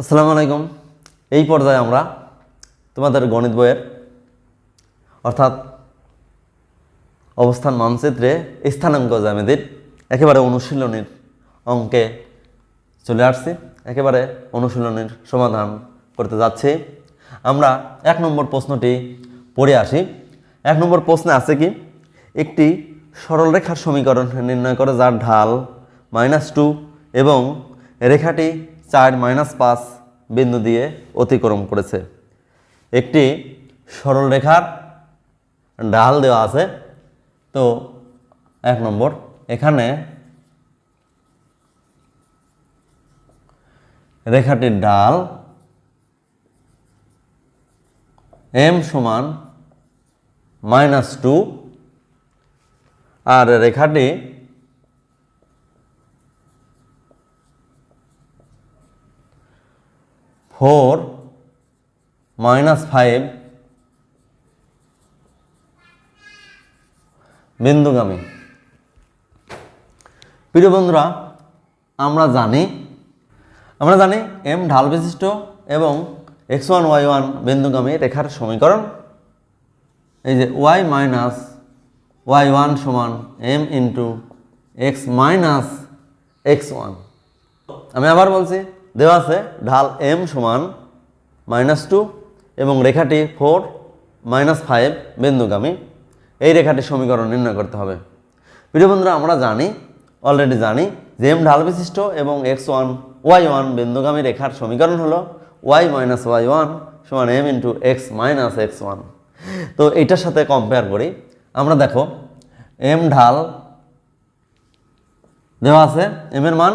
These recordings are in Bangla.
আসসালামু আলাইকুম। এই পর্যায়ে আমরা তোমাদের গণিত বইয়ের, অর্থাৎ অবস্থান মানচিত্রে স্থানাঙ্ক জ্যামিতির একেবারে অনুশীলনীর অঙ্কে চলে আসছি। একেবারে অনুশীলনীর সমাধান করতে যাচ্ছি। আমরা এক নম্বর প্রশ্নটি পড়ে আসি। এক নম্বর প্রশ্নে আছে কি, একটি সরলরেখার সমীকরণ নির্ণয় করে যার ঢাল মাইনাস টু এবং রেখাটি চার মাইনাস পাঁচ বিন্দু দিয়ে অতিক্রম করেছে। একটি সরলরেখার ঢাল দেওয়া আছে। তো এক নম্বর, এখানে রেখাটির ডাল এম সমান মাইনাস টু, আর রেখাটি ফোর মাইনাস ফাইভ বিন্দুগামী। প্রিয় বন্ধুরা, আমরা জানি আমরা জানি এম ঢাল বিশিষ্ট এবং এক্স ওয়ান ওয়াই ওয়ান বিন্দুগামী রেখার সমীকরণ। এই যে ওয়াই মাইনাস ওয়াই ওয়ান সমান M into X minus X one আমি আবার বলছি দেওয়া আছে ঢাল এম সমান মাইনাস টু এবং রেখাটি ফোর মাইনাস ফাইভ বিন্দুগামী। এই রেখাটির সমীকরণ নির্ণয় করতে হবে। প্রিয় বন্ধুরা, আমরা জানি অলরেডি জানি, যে এম ঢাল বিশিষ্ট এবং এক্স ওয়ান ওয়াই ওয়ান বিন্দুগামী রেখার সমীকরণ হলো ওয়াই মাইনাস ওয়াই ওয়ান সমান M into X minus X one তো এইটার সাথে কম্পেয়ার করি। আমরা দেখো এম ঢাল দেওয়া আছে এম এর মান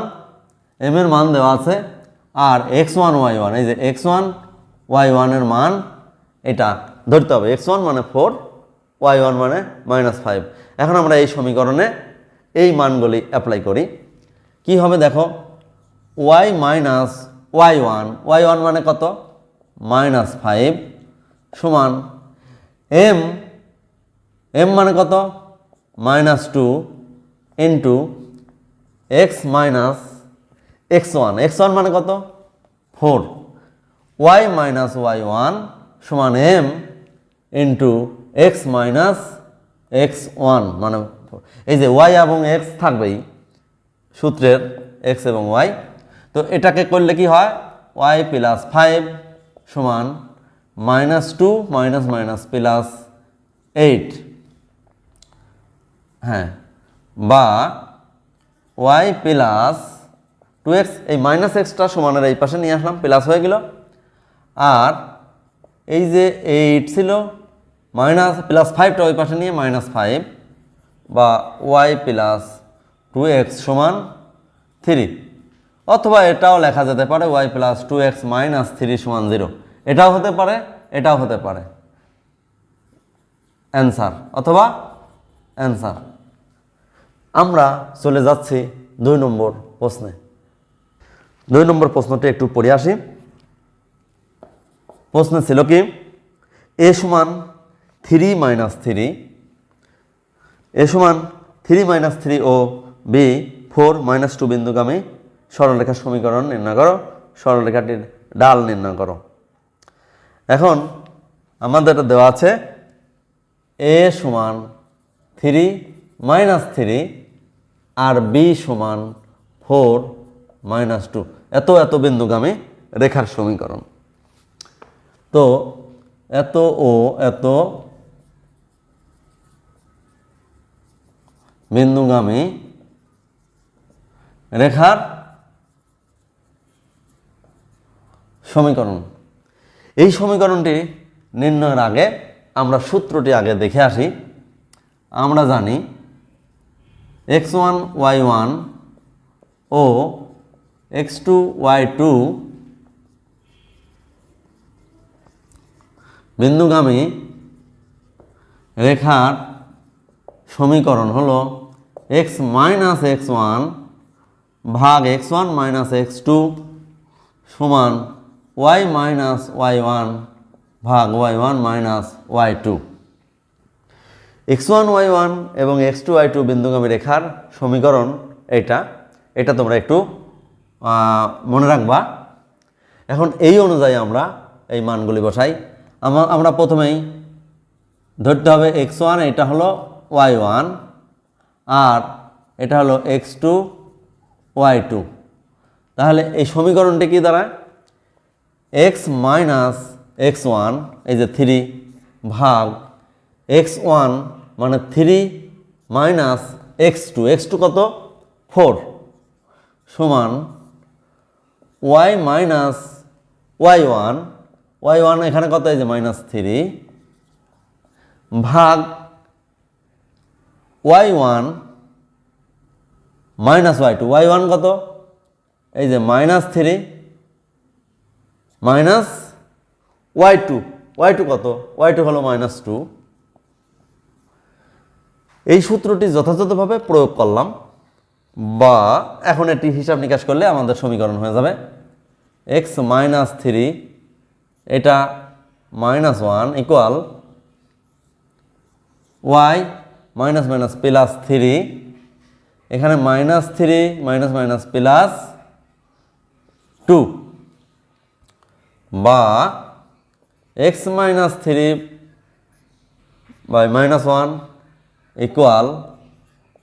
এম এর মান দেওয়া আছে আর এক্স ওয়ান ওয়াই ওয়ান এই যে এক্স ওয়ান ওয়াই ওয়ানের মান এটা ধরতে হবে। এক্স ওয়ান মানে ফোর ওয়াই ওয়ান মানে মাইনাস ফাইভ এখন আমরা এই সমীকরণে এই মানগুলি অ্যাপ্লাই করি। কি হবে দেখো? Y minus Y one Y one মানে কত? মাইনাস ফাইভ সমান এম এম মানে কত? Minus two into X minus X one X one মানে কত? Four Y minus Y one সমান M into X minus X one মানে এই যে ওয়াই এবং এক্স থাকবেই সূত্রের এক্স এবং ওয়াই তো এটাকে করলে কি হয়? ওয়াই প্লাস ফাইভ সমান minus two minus minus plus eight হ্যাঁ বা ওয়াই প্লাস টু এক্স এই মাইনাস এক্সটা সমানের এই পাশে নিয়ে আসলাম প্লাস হয়ে গেল। আর এই যে এইট ছিল মাইনাস প্লাস ফাইভটা ওই পাশে নিয়ে মাইনাস ফাইভ বা ওয়াই প্লাস টু এক্স সমান থ্রি অথবা এটাও লেখা যেতে পারে Y plus two X minus three সমান জিরো এটাও হতে পারে, এটাও হতে পারে। অ্যান্সার অথবা অ্যান্সার আমরা চলে যাচ্ছি দুই নম্বর প্রশ্নে। দুই নম্বর প্রশ্নটি একটু পড়ে আসি। প্রশ্ন ছিল কি? এ সমান থ্রি মাইনাস থ্রি, এ সমান থ্রি মাইনাস থ্রি ও বি ফোর মাইনাস টু বিন্দুগামী সরলরেখার সমীকরণ নির্ণয় করো, সরলরেখাটির ডাল নির্ণয় করো। এখন আমাদের দেওয়া আছে এ সমান থ্রি মাইনাস থ্রি আর বি সমান ফোর মাইনাস টু। এত এত বিন্দুগামী রেখার সমীকরণ। তো এত ও, এত বিন্দুগামী রেখার সমীকরণ। এই সমীকরণটি নির্ণয়ের আগে আমরা সূত্রটি আগে দেখে আসি। আমরা জানি এক্স ওয়ান, ওয়াই ওয়ান ও এক্স টু ওয়াই টু বিন্দুগামী রেখার সমীকরণ হলো এক্স মাইনাস এক্স ওয়ান ভাগ X one minus X two সমান ওয়াই মাইনাস ওয়াই ওয়ান ভাগ Y one minus Y two X one Y one এবং এক্স টু ওয়াই টু বিন্দুগামী রেখার সমীকরণ এটা এটা তোমরা একটু মনে রাখবা, এখন এই অনুযায়ী আমরা এই মানগুলি বসাই। আমা- আমরা প্রথমেই ধরতে হবে এক্স ওয়ান, এটা হলো ওয়াই ওয়ান, আর এটা হলো এক্স টু ওয়াই টু। তাহলে এই সমীকরণটি কি দাঁড়ায়? এক্স মাইনাস এক্স ওয়ান, এই যে থ্রি ভাগ এক্স ওয়ান মানে three minus X two X two কত? ফোর সমান Y minus Y one Y one এখানে কত এই যে মাইনাস থ্রি ভাগ Y one minus Y two Y one কত? এই যে minus three minus Y two Y two কত? ওয়াই টু হলো মাইনাস টু এই সূত্রটি যথাযথভাবে প্রয়োগ করলাম। বা এখন এটি হিসাব নিকাশ করলে আমাদের সমীকরণ হয়ে যাবে এক্স মাইনাস থ্রি এটা minus one equal Y minus minus plus three এখানে minus three minus minus plus two বা X minus three by minus one equal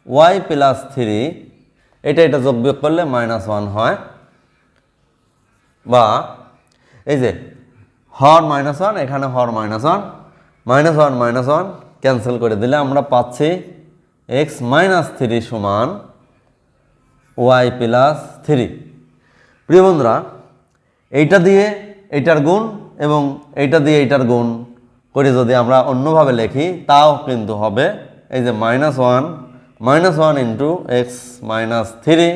Y plus three এটা এটা যোগ বিয়োগ করলে মাইনাস ওয়ান হয়। বা এই যে, হর মাইনাস ওয়ান এখানে হর minus one minus one minus one cancel করে দিলে আমরা পাচ্ছি এক্স মাইনাস থ্রি সমান ওয়াই প্লাস থ্রি প্রিয় বন্ধুরা, এইটা দিয়ে এইটার গুণ এবং এইটা দিয়ে এইটার গুণ করে যদি আমরা অন্যভাবে লিখি, তাও কিন্তু হবে এই যে minus one minus one into X minus three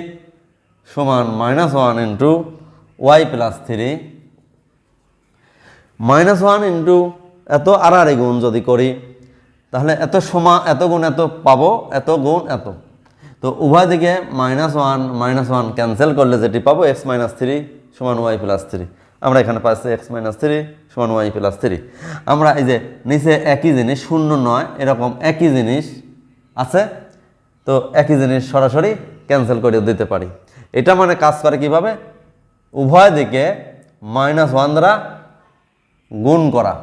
সমান minus one into Y plus three minus one into এত আর গুণ যদি করি, তাহলে এত সমা এত গুণ এত পাবো, এত গুণ এত। তো উভয় দিকে minus one minus one cancel করলে যেটি পাবো এক্স মাইনাস থ্রি সমান ওয়াই প্লাস থ্রি আমরা এখানে পাচ্ছি এক্স মাইনাস থ্রি সমান ওয়াই প্লাস থ্রি আমরা এই যে নিচে একই জিনিস, শূন্য নয়, এরকম একই জিনিস আছে তো একই জিনিস সরাসরি ক্যান্সেল করে দিতে পারি। এটা মানে কাজ করে কীভাবে? উভয় দিকে মাইনাস ওয়ান দ্বারা গুণ করা,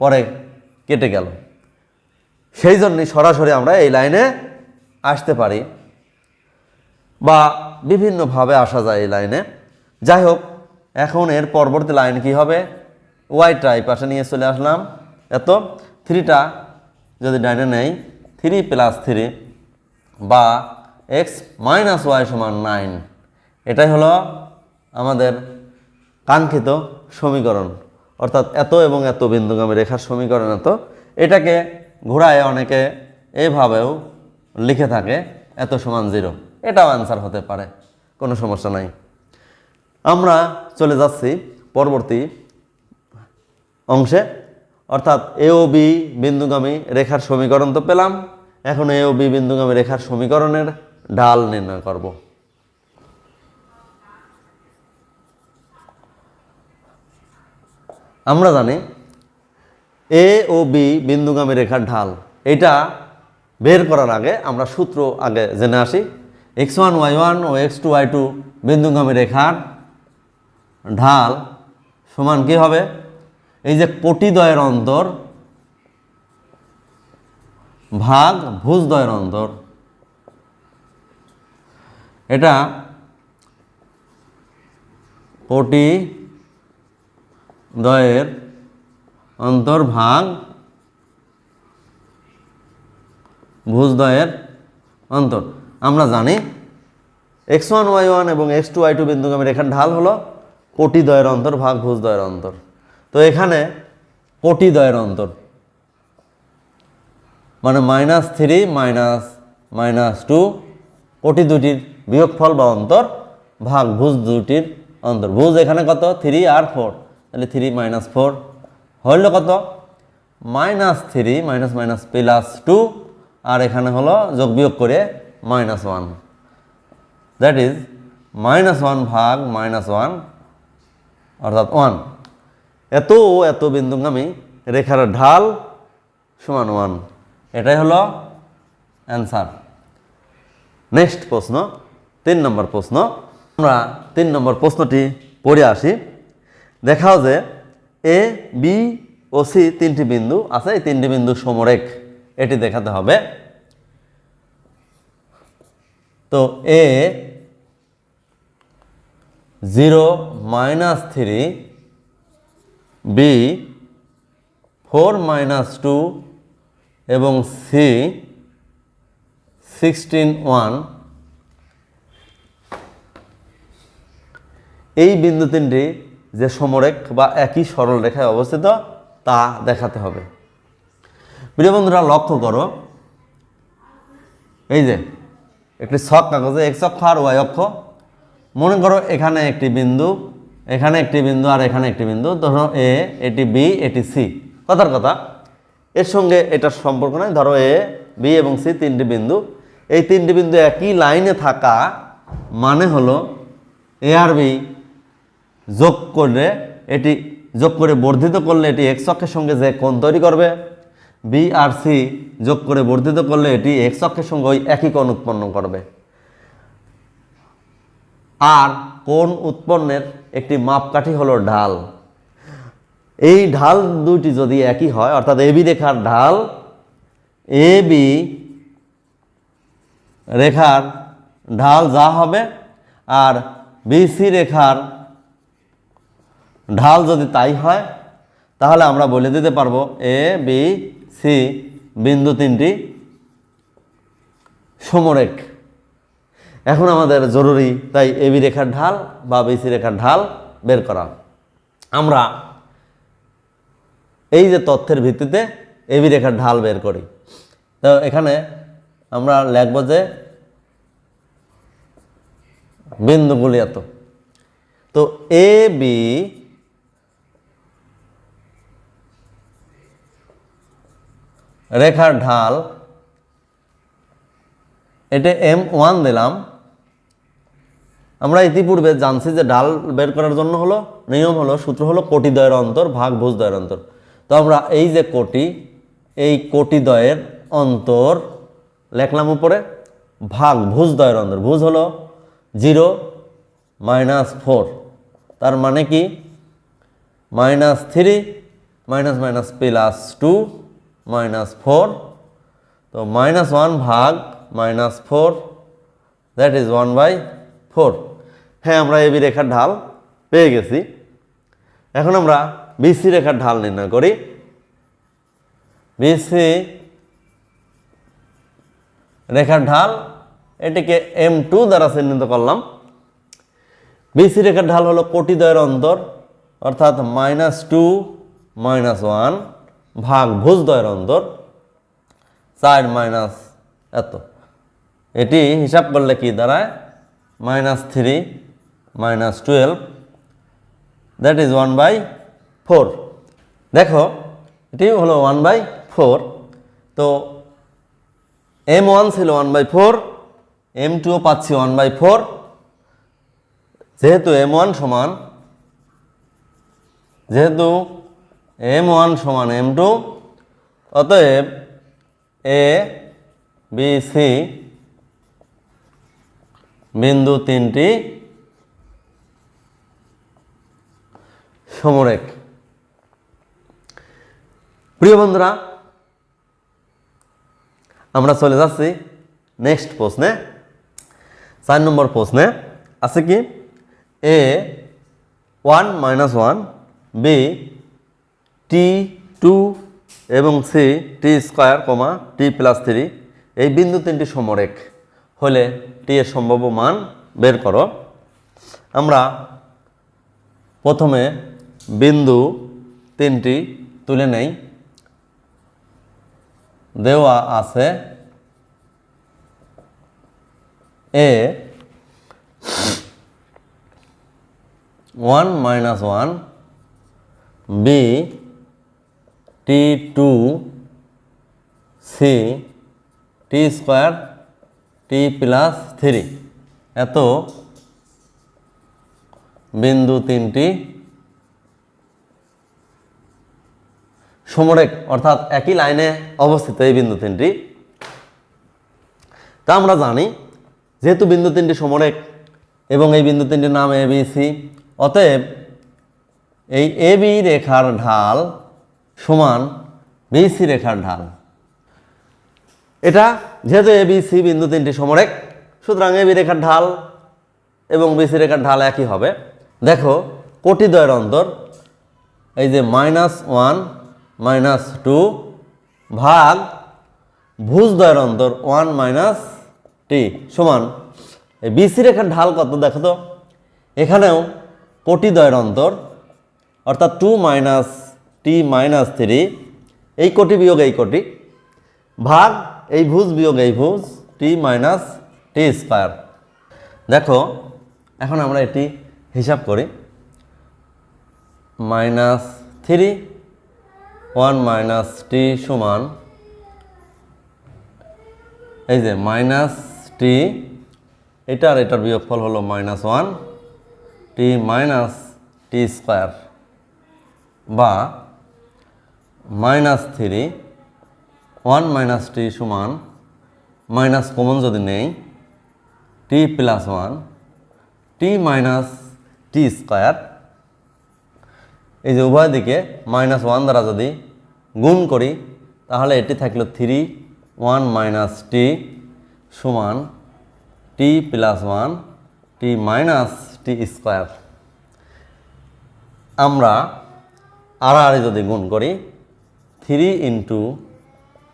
পরে কেটে গেল। সেই জন্যই সরাসরি আমরা এই লাইনে আসতে পারি বা বিভিন্নভাবে আসা যায় এই লাইনে। যাই হোক, এখন এর পরবর্তী লাইন কি হবে? ওয়াই এই পাশে নিয়ে চলে আসলাম। এত থ্রিটা যদি ডাইনে নেই থ্রি প্লাস থ্রি বা এক্স মাইনাস ওয়াই সমান নাইন এটাই হলো আমাদের কাঙ্ক্ষিত সমীকরণ। অর্থাৎ এত এবং এত বিন্দুগামী রেখার সমীকরণ এত। এটাকে ঘোরায় অনেকে এভাবেও লিখে থাকে এত সমান জিরো এটাও অ্যান্সার হতে পারে, কোনো সমস্যা নাই। আমরা চলে যাচ্ছি পরবর্তী অংশে। অর্থাৎ এ ও বি বিন্দুগামী রেখার সমীকরণ তো পেলাম। এখন এ ও বি বিন্দুগামী রেখার সমীকরণের ঢাল নির্ণয় করব। আমরা জানি এ ও বি বিন্দুগামী রেখার ঢাল। এটা বের করার আগে আমরা সূত্র আগে জেনে আসি। এক্স ওয়ান, ওয়াই ওয়ান ও এক্স টু, ওয়াই টু বিন্দুগামী রেখার ঢাল সমান কি হবে? এই যে কোটিদ্বয়ের অন্তর ভাগ ভুজদ্বয়ের অন্তর। এটা কোটি দ্বয়ের অন্তর্ভাগ ভুজদ্বয়ের অন্তর। আমরা জানি এক্স ওয়ান, ওয়াই ওয়ান এবং এক্স টু, ওয়াই টু বিন্দুগামী রেখার ঢাল হলো কোটি দ্বয়ের অন্তর, ভাগ ভুজদ্বয়ের অন্তর। তো এখানে কোটি দ্বয়ের অন্তর। মানে minus three minus minus two কোটি দুটির বিয়োগফল বা অন্তর ভাগ ভুজ দুটির অন্তর। ভুজ এখানে কত? থ্রি আর ফোর তাহলে থ্রি মাইনাস ফোর হইল কত? Minus three minus minus plus two আর এখানে হলো যোগ বিয়োগ করে minus one that is minus one ভাগ মাইনাস ওয়ান অর্থাৎ ওয়ান এত এত বিন্দুগামী রেখার ঢাল সমান ওয়ান এটাই হলো অ্যান্সার নেক্সট প্রশ্ন, তিন নম্বর প্রশ্ন। আমরা তিন নম্বর প্রশ্নটি পড়ে আসি। দেখাও যে এ বি ও সি তিনটি বিন্দু আছে, এই তিনটি বিন্দু সমরেখ। এটি দেখাতে হবে। তো A zero minus three B four minus two এবং সি সিক্সটিন ওয়ান এই বিন্দু তিনটি যে সমরেখ বা একই সরল রেখায় অবস্থিত তা দেখাতে হবে। প্রিয় বন্ধুরা, লক্ষ্য করো। এই যে, একটি ছক কাগজে এক অক্ষ আর ওয়াই অক্ষ। মনে করো এখানে একটি বিন্দু, এখানে একটি বিন্দু আর এখানে একটি বিন্দু। ধরো এ এটি বি এটি সি কথার কথা। এর সঙ্গে এটার সম্পর্ক নাই। ধরো এ বি এবং সি তিনটি বিন্দু। এই তিনটি বিন্দু একই লাইনে থাকা মানে হলো এ আর বি যোগ করলে এটি, যোগ করে বর্ধিত করলে এটি এক্স অক্ষের সঙ্গে যে কোণ তৈরি করবে বি আর সি যোগ করে বর্ধিত করলে এটি এক্স অক্ষের সঙ্গে ওই একই কোণ উৎপন্ন করবে। আর কোণ উৎপন্নের একটি মাপকাঠি হলো ঢাল। এই ঢাল দুটি যদি একই হয়, অর্থাৎ এবি রেখার ঢাল, এ বি রেখার ঢাল যা হবে, আর বিসি রেখার ঢাল যদি তাই হয়, তাহলে আমরা বলে দিতে পারব এ, বি, সি বিন্দু তিনটি সমরেখ। এখন আমাদের জরুরি তাই এবি রেখার ঢাল বা বিসি রেখার ঢাল বের করা। আমরা এই যে তথ্যের ভিত্তিতে এবি রেখার ঢাল বের করি। তো এখানে আমরা লিখব যে বিন্দুগুলি এত তো এ বি রেখার ঢাল, এটা এম ওয়ান দিলাম। আমরা ইতিপূর্বে জানছি যে ঢাল বের করার জন্য হলো, নিয়ম হলো, সূত্র হলো কোটি দয়ের অন্তর ভাগ দয়ের অন্তর। তো আমরা এই যে কোটি, এই কোটি দয়ের অন্তর লেখলাম উপরে, ভাগ, ভুজ দয়ের অন্তর। ভুজ হলো জিরো মাইনাস ফোর। তার মানে কি? Minus three minus minus plus two minus four. তো মাইনাস ওয়ান ভাগ minus four, that is one by four. হ্যাঁ আমরা এবি রেখার ঢাল পেয়ে গেছি। এখন আমরা বিসি রেখার ঢাল নির্ণয় করি। বিসি রেখার ঢাল, এটিকে এম টু দ্বারা চিহ্নিত করলাম। বিসি রেখার ঢাল হলো কোটি দ্বয়ের অন্তর, অর্থাৎ মাইনাস টু মাইনাস ওয়ান ভাগ ভুজ দ্বয়ের অন্তর, চার মাইনাস এত। এটি হিসাব করলে কি দাঁড়ায়? Minus three minus twelve that is one by four. দেখো, এটি হলো ওয়ান বাই ফোর। তো এম ওয়ান ছিল ওয়ান বাই ফোর, এম টুও পাচ্ছি ওয়ান বাই ফোর। যেহেতু এম ওয়ান সমান, যেহেতু এম ওয়ান সমান এম টু, অতএব এ, বি, সি বিন্দু তিনটি সমরেখ। প্রিয় বন্ধুরা, আমরা চলে যাচ্ছি নেক্সট প্রশ্নে। চার নম্বর প্রশ্নে আছে কি? A one minus one B T two এবং C T square comma T plus three এই বিন্দু তিনটি সমরেখ। হলে টি এর সম্ভাব্য মান বের করো। আমরা প্রথমে বিন্দু তিনটি তুলে নেই। দেওয়া আছে A one minus one B T two C T square T plus three. এত বিন্দু তিনটি সমরেখ অর্থাৎ একই লাইনে অবস্থিত এই বিন্দু তিনটি। তা আমরা জানি, যেহেতু বিন্দু তিনটি সমরেক এবং এই বিন্দু তিনটির নাম এ বি সি অতএব এই এ বি রেখার ঢাল সমান বিসি রেখার ঢাল। এটা যেহেতু এ বি সি বিন্দু তিনটি সমরেক, সুতরাং এ বি রেখার ঢাল এবং বিসি রেখার ঢাল একই হবে। দেখো কোটিদ্বয়ের অন্তর, এই যে মাইনাস ওয়ান মাইনাস টু ভাগ ভুজদ্বয়ের অন্তর ওয়ান মাইনাস টি সমান। এই বিসি রেখার ঢাল কত দেখো তো? এখানেও কোটি কোটিদ্বয়ের অন্তর, অর্থাৎ two minus T minus three এই কোটি বিয়োগ এই কোটি, ভাগ এই ভুজ বিয়োগ এই ভুজ টি মাইনাস টি স্কোয়ার দেখো, এখন আমরা এটি হিসাব করি। Minus three one minus T সমান, এই যে মাইনাস টি এটা আর এটার বিয়োগফল হলো minus one, T minus T square বা minus three, one minus T সমান, মাইনাস কমন যদি নেই, T plus one, T minus T square, এই যে উভয় দিকে মাইনাস ওয়ান দ্বারা যদি গুণ করি, তাহলে এটি থাকল থ্রি ওয়ান মাইনাস টি সমান T plus one T minus T square আমরা আড়াআড়ি যদি গুণ করি three into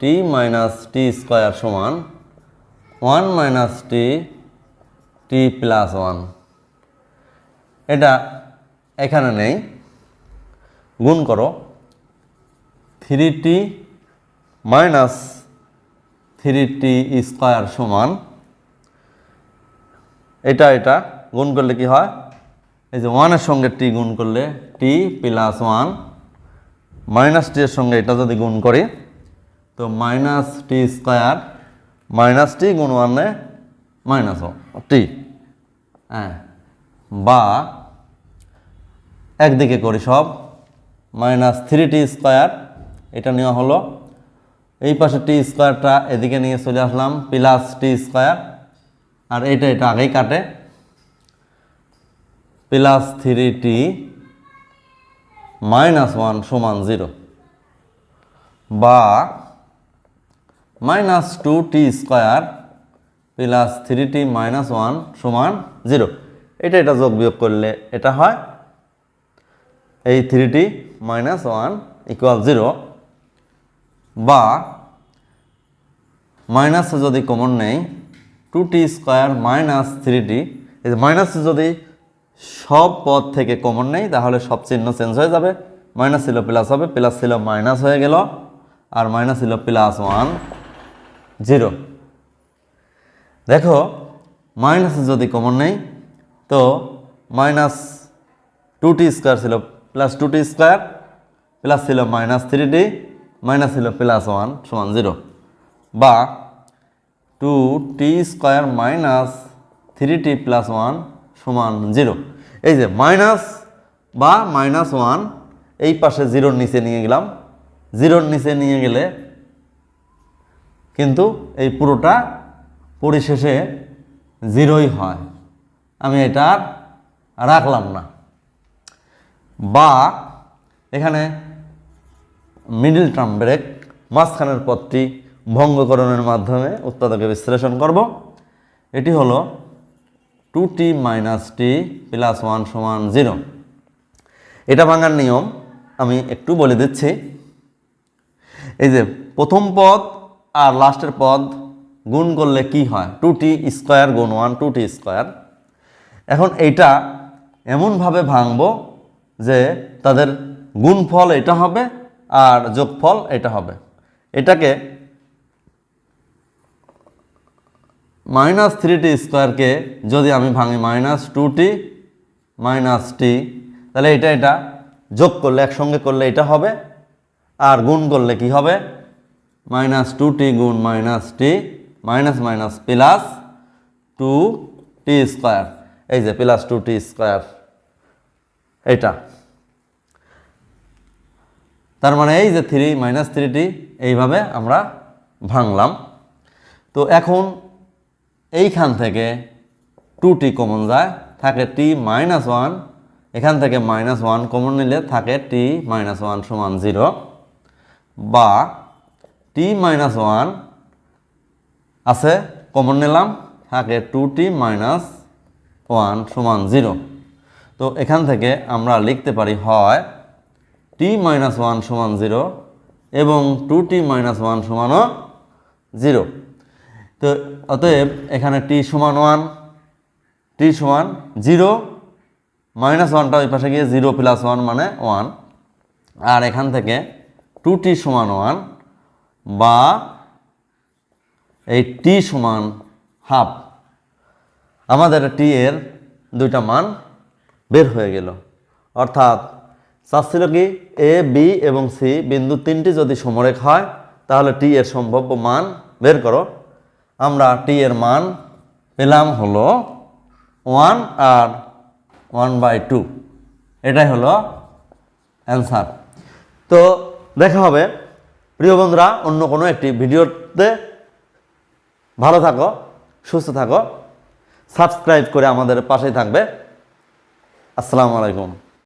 T minus T square সমান one minus T T plus one এটা এখানে নেই। গুণ করো। Three T minus three T square সমান, এটা এটা গুণ করলে কি হয়? এই যে ওয়ানের সঙ্গে টি গুণ করলে T plus one, minus T সঙ্গে এটা যদি গুণ করি, তো minus T square minus T গুণ ওয়ানে মাইনাস টি। হ্যাঁ বা একদিকে করি সব, মাইনাস থ্রি টি স্কোয়ার এটা নেওয়া হলো। এই পাশে টি স্কোয়ারটা এদিকে নিয়ে চলে আসলাম প্লাস টি স্কোয়ার আর এটা এটা আগেই কাটে। Plus three T minus one সমান জিরো বা minus two T square plus three T minus one সমান জিরো এটা এটা যোগ বিয়োগ করলে এটা হয়। এই three T minus one equal zero বা মাইনাসে যদি কমন নেই two T square minus three T মাইনাসে যদি সব পদ থেকে কমন নেই, তাহলে সব চিহ্ন চেঞ্জ হয়ে যাবে। মাইনাস ছিল প্লাস হবে প্লাস ছিল মাইনাস হয়ে গেল, আর মাইনাস ছিল প্লাস ওয়ান জিরো দেখো মাইনাস যদি কমন নেই, তো মাইনাস টু টি স্কোয়ার ছিল plus two T square plus ছিল মাইনাস থ্রি টি মাইনাস ছিল প্লাস ওয়ান সমান জিরো বা two T square minus three T plus one সমান জিরো এই যে মাইনাস বা মাইনাস ওয়ান এই পাশে জিরোর নিচে নিয়ে গেলাম। জিরোর নিচে নিয়ে গেলে কিন্তু এই পুরোটা পরিশেষে জিরোই হয়। আমি এটা আর রাখলাম না। বা এখানে মিডিল টার্ম ব্রেক, মাঝখানের পথটি ভঙ্গকরণের মাধ্যমে উৎপাদকে বিশ্লেষণ করব। এটি হলো two T minus T plus one সমান জিরো এটা ভাঙার নিয়ম আমি একটু বলে দিচ্ছি। এই যে প্রথম পদ আর লাস্টের পদ গুণ করলে কি হয়? টু টি স্কোয়ার গুণ ওয়ান টু টি স্কোয়ার এখন এইটা এমনভাবে ভাঙবো যে তাদের গুণফল এটা হবে আর যোগফল এটা হবে। এটাকে মাইনাস থ্রি টি স্কোয়ারকে যদি আমি ভাঙি minus two T minus T তাহলে এটা এটা যোগ করলে, একসঙ্গে করলে এটা হবে। আর গুণ করলে কি হবে? মাইনাস টু টি গুণ minus T minus minus plus two T square এই যে প্লাস টু টি স্কোয়ার এটা। তার মানে এই যে থ্রি মাইনাস থ্রি টি, এইভাবে আমরা ভাঙলাম। তো এখন এইখান থেকে টু টি কমন যায়, থাকে টি মাইনাস ওয়ান এখান থেকে মাইনাস ওয়ান কমন নিলে থাকে টি মাইনাস ওয়ান সমান জিরো বা টি মাইনাস ওয়ান আছে কমন নিলাম, থাকে টু টি মাইনাস ওয়ান সমান জিরো তো এখান থেকে আমরা লিখতে পারি হয় টি মাইনাস ওয়ান সমান জিরো এবং টু টি মাইনাস ওয়ান সমানও জিরো। তো অতএব এখানে টি সমান ওয়ান, টি সমান জিরো, মাইনাস ওয়ানটা ওই পাশে গিয়ে জিরো প্লাস ওয়ান মানে ওয়ান। আর এখান থেকে টু টি সমান ওয়ান বা এই টি সমান হাফ, আমাদের টি এর দুইটা মান বের হয়ে গেল। অর্থাৎ চাচ্ছিল কি? এ বি এবং সি বিন্দু তিনটি যদি সমরেখ হয়, তাহলে টি এর সম্ভাব্য মান বের করো। আমরা টি এর মান পেলাম হলো ওয়ান আর ওয়ান বাই টু এটাই হলো অ্যান্সার তো দেখা হবে। প্রিয় বন্ধুরা, অন্য কোনো একটি ভিডিওতে ভালো থাকো, সুস্থ থাকো। সাবস্ক্রাইব করে আমাদের পাশেই থাকবে। আসসালামু আলাইকুম।